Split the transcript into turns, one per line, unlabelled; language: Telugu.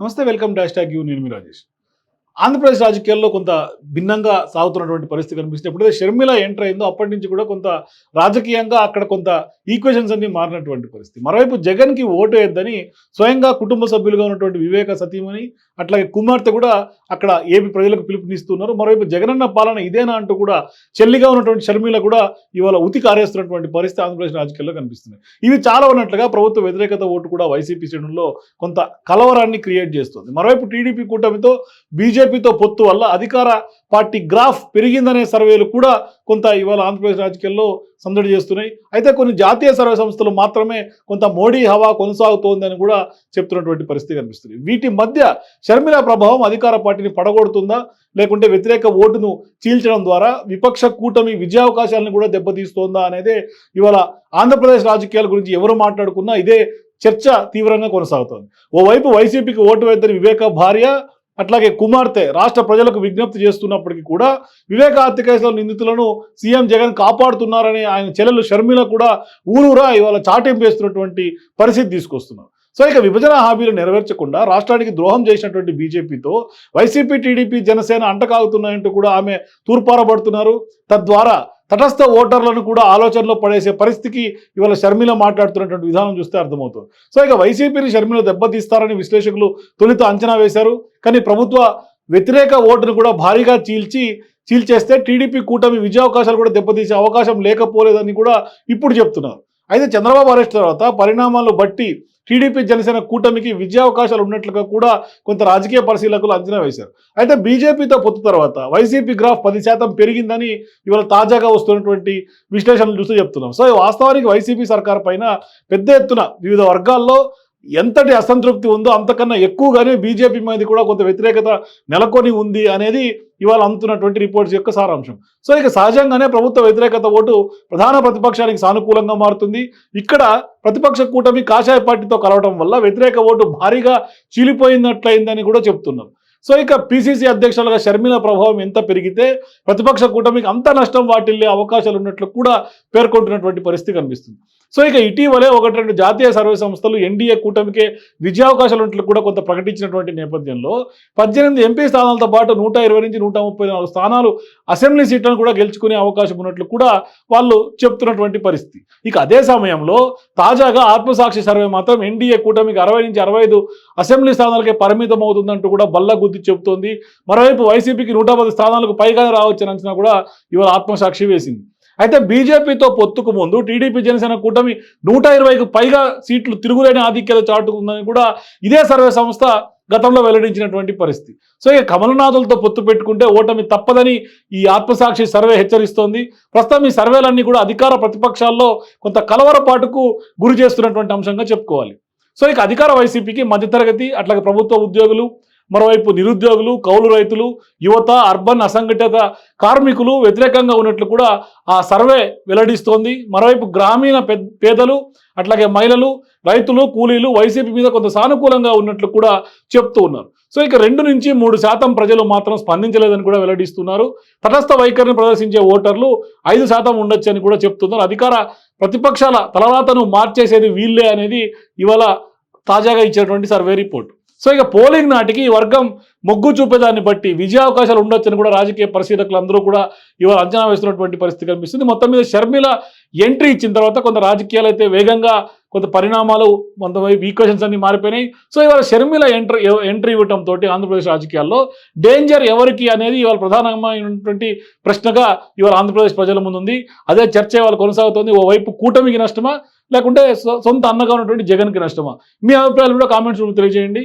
నమస్తే వెల్కమ్ డాష్ ట్యాగ్ యూ నేను మీ రాజేష్. ఆంధ్రప్రదేశ్ రాజకీయాల్లో కొంత భిన్నంగా సాగుతున్నటువంటి పరిస్థితి కనిపిస్తుంది. ఎప్పుడైతే షర్మిల ఎంటర్ అయిందో అప్పటి నుంచి కూడా కొంత రాజకీయంగా అక్కడ కొంత ఈక్వేషన్స్ అన్ని మారినటువంటి పరిస్థితి. మరోవైపు జగన్కి ఓటు వేద్దని స్వయంగా కుటుంబ సభ్యులుగా ఉన్నటువంటి వివేక సతీమణి అట్లాగే కుమార్తె కూడా అక్కడ ఏపీ ప్రజలకు పిలుపునిస్తున్నారు. మరోవైపు జగనన్న పాలన ఇదేనా అంటూ కూడా చెల్లిగా ఉన్నటువంటి షర్మిల కూడా ఇవాళ ఉతి కారేస్తున్నటువంటి పరిస్థితి ఆంధ్రప్రదేశ్ రాజకీయాల్లో కనిపిస్తుంది. ఇవి చాలా ఉన్నట్లుగా ప్రభుత్వ వ్యతిరేకత ఓటు కూడా వైసీపీ శ్రేణుల్లో కొంత కలవరాన్ని క్రియేట్ చేస్తుంది. మరోవైపు టీడీపీ కూటమితో బీజేపీ బీజేపీతో పొత్తు వల్ల అధికార పార్టీ గ్రాఫ్ పెరిగిందనే సర్వేలు కూడా కొంత ఇవాళ ఆంధ్రప్రదేశ్ రాజకీయాల్లో సందడి చేస్తున్నాయి. అయితే కొన్ని జాతీయ సర్వే సంస్థలు మాత్రమే కొంత మోడీ హవా కొనసాగుతోందని కూడా చెప్తున్నటువంటి పరిస్థితి కనిపిస్తుంది. వీటి మధ్య షర్మిల ప్రభావం అధికార పార్టీని పడగొడుతుందా? లేకుంటే వ్యతిరేక ఓటును చీల్చడం ద్వారా విపక్ష కూటమి విజయావకాశాలను కూడా దెబ్బతీస్తోందా అనేదే ఇవాళ ఆంధ్రప్రదేశ్ రాజకీయాల గురించి ఎవరు మాట్లాడుకున్నా ఇదే చర్చ తీవ్రంగా కొనసాగుతోంది. ఓవైపు వైసీపీకి ఓటు వేద్దని వివేక భార్య అట్లాగే కుమార్తె రాష్ట్ర ప్రజలకు విజ్ఞప్తి చేస్తున్నప్పటికీ కూడా వివేక హత్య కేసులో నిందితులను సీఎం జగన్ కాపాడుతున్నారని ఆయన చెల్లెలు షర్మిల కూడా ఊరూరా ఇవాళ చాటింపు వేస్తున్నటువంటి పరిస్థితి తీసుకొస్తున్నారు. సో ఇక విభజన హామీలు నెరవేర్చకుండా రాష్ట్రానికి ద్రోహం చేసినటువంటి బీజేపీతో వైసీపీ టీడీపీ జనసేన అంటకాగుతున్నాయంటూ కూడా ఆమె తూర్పారబడుతున్నారు. తద్వారా తటస్థ ఓటర్లను కూడా ఆలోచనలో పడేసే పరిస్థితికి ఇవాళ షర్మిల మాట్లాడుతున్నటువంటి విధానం చూస్తే అర్థమవుతుంది. సో ఇక వైసీపీని షర్మిల దెబ్బతీస్తారని విశ్లేషకులు తొలుత అంచనా వేశారు. కానీ ప్రభుత్వ వ్యతిరేక ఓటును కూడా భారీగా చీల్చి చీల్చేస్తే టీడీపీ కూటమి విజయావకాశాలు కూడా దెబ్బతీసే అవకాశం లేకపోలేదని కూడా ఇప్పుడు చెప్తున్నారు. అయితే చంద్రబాబు అరెస్ట్ తర్వాత పరిణామాలు బట్టి టీడీపీ జనసేన కూటమికి విజయావకాశాలు ఉన్నట్లుగా కూడా కొంత రాజకీయ పరిశీలకులు అంచనా వేశారు. అయితే బీజేపీతో పొత్తు తర్వాత వైసీపీ గ్రాఫ్ పది శాతం పెరిగిందని ఇవాళ తాజాగా వస్తున్నటువంటి విశ్లేషణలు చూస్తూ చెప్తున్నాం. సో వాస్తవానికి వైసీపీ సర్కార్ పైన పెద్ద ఎత్తున వివిధ వర్గాల్లో ఎంతటి అసంతృప్తి ఉందో అంతకన్నా ఎక్కువగానే బీజేపీ మీద కూడా కొంత వ్యతిరేకత నెలకొని ఉంది అనేది ఇవాళ అందుతున్నటువంటి రిపోర్ట్స్ యొక్క సారాంశం. సో ఇక సహజంగానే ప్రభుత్వ వ్యతిరేకత ఓటు ప్రధాన ప్రతిపక్షానికి సానుకూలంగా మారుతుంది. ఇక్కడ ప్రతిపక్ష కూటమి కాషాయ పార్టీతో కలవడం వల్ల వ్యతిరేక ఓటు భారీగా చీలిపోయినట్లయిందని కూడా చెప్తున్నారు. సో ఇక పిసిసి అధ్యక్షులుగా షర్మిల ప్రభావం ఎంత పెరిగితే ప్రతిపక్ష కూటమికి అంత నష్టం వాటిల్లే అవకాశాలు ఉన్నట్లు కూడా పేర్కొంటున్నటువంటి పరిస్థితి కనిపిస్తుంది. సో ఇక ఇటీవలే ఒకటి రెండు జాతీయ సర్వే సంస్థలు ఎన్డీఏ కూటమికే విజయావకాశాలు ఉన్నట్లు కూడా కొంత ప్రకటించినటువంటి నేపథ్యంలో పద్దెనిమిది ఎంపీ స్థానాలతో పాటు నూట ఇరవై నుంచి నూట ముప్పై నాలుగు స్థానాలు అసెంబ్లీ సీట్లను కూడా గెలుచుకునే అవకాశం ఉన్నట్లు కూడా వాళ్ళు చెప్తున్నటువంటి పరిస్థితి. ఇక అదే సమయంలో తాజాగా ఆత్మసాక్షి సర్వే మాత్రం ఎన్డీఏ కూటమికి అరవై నుంచి అరవై ఐదు అసెంబ్లీ స్థానాలకే పరిమితం అవుతుందంటూ కూడా బల్ల బల్లగుద్ది చెబుతోంది. మరోవైపు వైసీపీకి నూట పది స్థానాలకు పైగానే రావచ్చని అంచనా కూడా ఇవాళ ఆత్మసాక్షి వేసింది. అయితే బీజేపీతో పొత్తుకు ముందు టీడీపీ జనసేన కూటమి నూట ఇరవైకి పైగా సీట్లు తిరుగులేని ఆధిక్యత చాటుకుందని కూడా ఇదే సర్వే సంస్థ గతంలో వెల్లడించినటువంటి పరిస్థితి. సో ఇక కమలనాథులతో పొత్తు పెట్టుకుంటే ఓటమి తప్పదని ఈ ఆత్మసాక్షి సర్వే హెచ్చరిస్తోంది. ప్రస్తుతం ఈ సర్వేలన్నీ కూడా అధికార ప్రతిపక్షాల్లో కొంత కలవరపాటుకు గురి చేస్తున్నటువంటి అంశంగా చెప్పుకోవాలి. సో ఇక అధికార వైసీపీకి మధ్యతరగతి అట్లాగే ప్రభుత్వ ఉద్యోగులు మరోవైపు నిరుద్యోగులు కౌలు రైతులు యువత అర్బన్ అసంఘటిత కార్మికులు వ్యతిరేకంగా ఉన్నట్లు కూడా ఆ సర్వే వెల్లడిస్తోంది. మరోవైపు గ్రామీణ పేదలు అట్లాగే మహిళలు రైతులు కూలీలు వైసీపీ మీద కొంత సానుకూలంగా ఉన్నట్లు కూడా చెప్తూ ఉన్నారు. సో ఇక రెండు నుంచి మూడు శాతం ప్రజలు మాత్రం స్పందించలేదని కూడా వెల్లడిస్తున్నారు. తటస్థ వైఖరిని ప్రదర్శించే ఓటర్లు ఐదు శాతం ఉండొచ్చు అని కూడా చెప్తున్నారు. అధికార ప్రతిపక్షాల తలరాతను మార్చేసేది వీళ్ళే అనేది ఇవాళ తాజాగా ఇచ్చినటువంటి సర్వే రిపోర్ట్. సో ఇక పోలింగ్ నాటికి ఈ వర్గం మొగ్గు చూపేదాన్ని బట్టి విజయావకాశాలు ఉండొచ్చని కూడా రాజకీయ పరిశీలకులు అందరూ కూడా ఇవాళ అంచనా వేస్తున్నటువంటి పరిస్థితి కనిపిస్తుంది. మొత్తం మీద షర్మిల ఎంట్రీ ఇచ్చిన తర్వాత కొంత రాజకీయాలు అయితే వేగంగా కొంత పరిణామాలు కొంతవైపు ఈక్వేషన్స్ అన్ని మారిపోయినాయి. సో ఇవాళ షర్మిల ఎంట్రీ ఎంట్రీ ఇవ్వటంతో ఆంధ్రప్రదేశ్ రాజకీయాల్లో డేంజర్ ఎవరికి అనేది ఇవాళ ప్రధానమైనటువంటి ప్రశ్నగా ఇవాళ ఆంధ్రప్రదేశ్ ప్రజల ముందుంది. అదే చర్చ ఇవాళ కొనసాగుతుంది. ఓవైపు కూటమికి నష్టమా లేకుంటే సొంత అన్నగా ఉన్నటువంటి జగన్కి నష్టమా? మీ అభిప్రాయాలు కూడా కామెంట్స్ తెలియజేయండి.